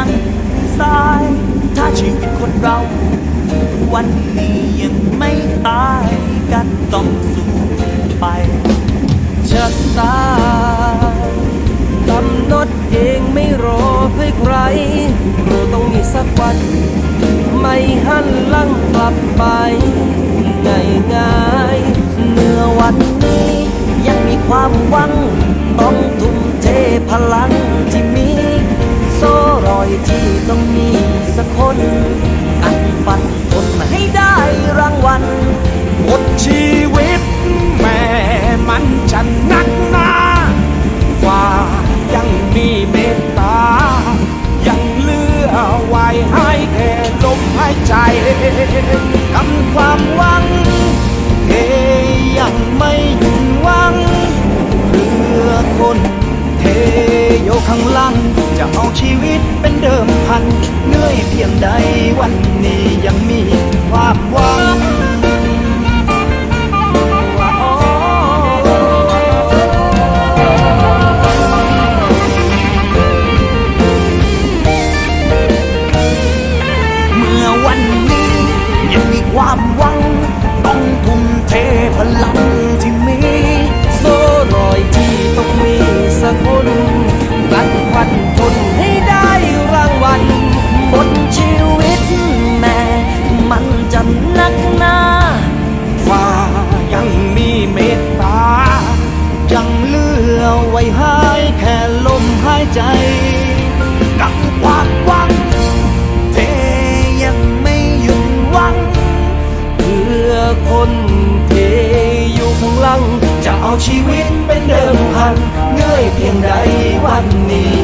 ังสาย ถ้าชีวิตคนเรา วันนี้ยังไม่ตายกันต้องสู้ไปชะตากำหนดเองไม่รอให้ใครเราต้องมีสักวัน ไม่หันหลังกลับไปง่ายง่ายเมื่อวันนี้ยังมีความหวังต้องทุ่ม กคนกัดฟันทนให้ได้รางวัลหมดชีวิตแม่มันจะนักหนาว่ายังมีเมตตา ยังเลือไว้ให้แค่ลมหายใจทำความหวังเฮยังไม่หยุด ข้างลัง จะเอาชีวิตเป็นเดิมพันเหนื่อยเพียงใดวันนี้ยังมีความหวังเมื่อวันนี้ยังมีความหวัง ต้องทุ่มเทพลังที่ นักหนาฟ้ายังมีเมตตา ยังเลือไว้ให้แค่ลมหายใจ กับความหวังเทยังไม่หยุดหวัง เพื่อคนเทอยู่ข้างหลัง จะเอาชีวิตเป็นเดิมพันเหนื่อยเพียงใดวันนี้